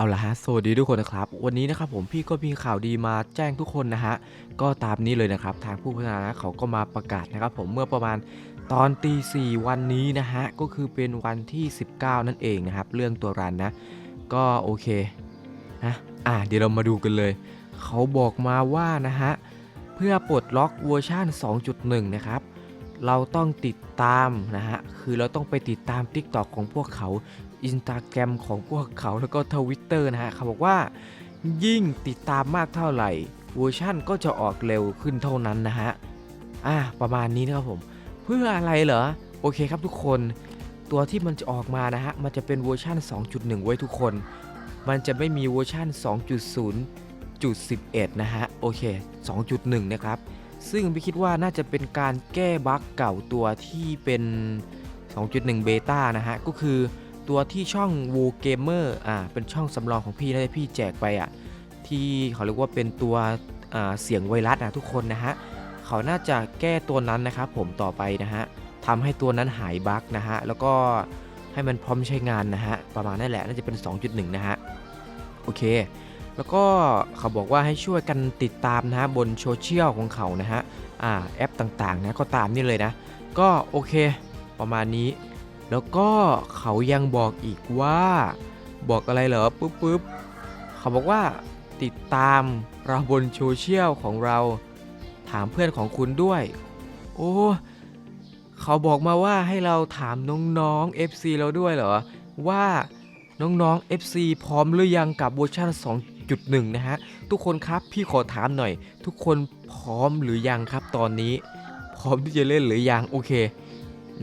เอาละฮะสวัสดีทุกคนนะครับ วันนี้นะครับผมพี่ก็มีข่าวดีมาแจ้งทุกคนนะฮะ ก็ตามนี้เลยนะครับ ทางผู้พัฒนานะเขาก็มาประกาศนะครับผมเมื่อประมาณตอนตีสี่วันนี้นะฮะ ก็คือเป็นวันที่ 19 นั่นเองนะครับ เรื่องตัวรันนะ ก็โอเคนะอะเดี๋ยวเรามาดูกันเลย เขาบอกมาว่านะฮะ เพื่อปลดล็อกเวอร์ชัน2.1 นะครับ เราต้องติดตามนะฮะ คือเราต้องไปติดตาม TikTok ของพวกเขาอินสตาแกรมของพวกเขาแล้วก็ทวิตเตอร์นะฮะเขาบอกว่า ยิ่งติดตามมากเท่าไหร่เวอร์ชั่นก็จะออกเร็วขึ้นเท่านั้นนะฮะ อะประมาณนี้นะครับผม เพื่ออะไรเหรอ โอเคครับทุกคน ตัวที่มันจะออกมานะฮะ มันจะเป็นเวอร์ชัน2.1 ไว้ทุกคน มันจะไม่มีเวอร์ชัน2.0.11 นะฮะ โอเค 2.1 นะครับ ซึ่งพี่คิดว่าน่าจะเป็นการแก้บั๊กเก่าตัวที่เป็น 2.1 เบต้านะฮะ ก็คือตัวที่ช่อง w o Gamer อ่าเป็นช่องสำรองของพี่นะที่พี่แจกไปอะที่เขาเรียกว่าเป็นตัวอ่าเสียงไวรัสนะทุกคนนะฮะ เขาน่าจะแก้ตัวนั้นนะครับผมต่อไปนะฮะทำให้ตัวนั้นหายบั๊กนะฮะ แล้วก็ให้มันพร้อมใช้งานนะฮะ ประมาณนั่นแหละ น่าจะเป็น 2.1 นะฮะ โอเค แล้วก็เขาบอกว่าให้ช่วยกันติดตามนะฮะบนโซเชียลของเขานะฮะอ่าแอปต่างๆนะก็ตามนี่เลยนะ ก็โอเคประมาณนี้ แล้วก็เขายังบอกอีกว่าบอกอะไรเหรอปุ๊บปุ๊บเขาบอกว่าติดตามเราบนโซเชียลของเราถามเพื่อนของคุณด้วย โอ้เขาบอกมาว่าให้เราถามน้องๆ FC เราด้วยเหรอ ว่าน้องๆ FC พร้อมหรือยังกับเวอร์ชัน 2.1นะฮะ ทุกคนครับพี่ขอถามหน่อย ทุกคนพร้อมหรือยังครับตอนนี้ พร้อมที่จะเล่นหรือยังโอเค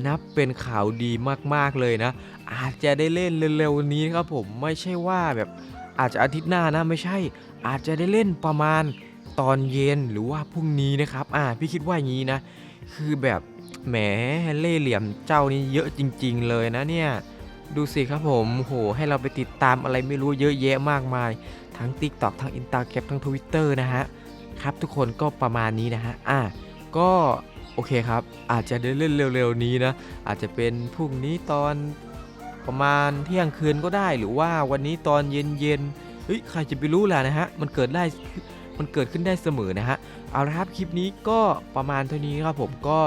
นับเป็นข่าวดีมากๆเลยนะ อาจจะได้เล่นเร็วๆนี้ครับผมไม่ใช่ว่าแบบอาจจะอาทิตย์หน้านะไม่ใช่ อาจจะได้เล่นประมาณตอนเย็นหรือว่าพรุ่งนี้นะครับ อ่า พี่คิดว่าอย่างนี้นะ คือแบบแหมเล่เหลี่ยมเจ้านี่เยอะจริง ๆ เลยนะเนี่ย ดูสิครับผมโหให้เราไปติดตามอะไรไม่รู้เยอะแยะมากมาย ทั้ง TikTok ทั้ง Instagram ทั้ง Twitter นะฮะ ครับทุกคนก็ประมาณนี้นะฮะ อะก็โอเคครับ อาจจะได้เล่นเร็วๆนี้นะ อาจจะเป็นพรุ่งนี้ตอนประมาณเที่ยงคืนก็ได้หรือว่าวันนี้ตอนเย็นๆเฮ้ยใครจะไปรู้ล่ะนะฮะ มันเกิดได้มันเกิดขึ้นได้เสมอนะฮะ เอาละครับคลิปนี้ก็ประมาณเท่านี้ครับผมก็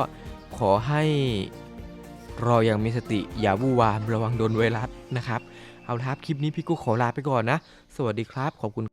ขอให้ รออย่างมีสติอย่าวู่วามระวังโดนไวรัสนะครับ เอาละครับ คลิปนี้พี่ก็ขอลาไปก่อนนะ สวัสดีครับ ขอบคุณ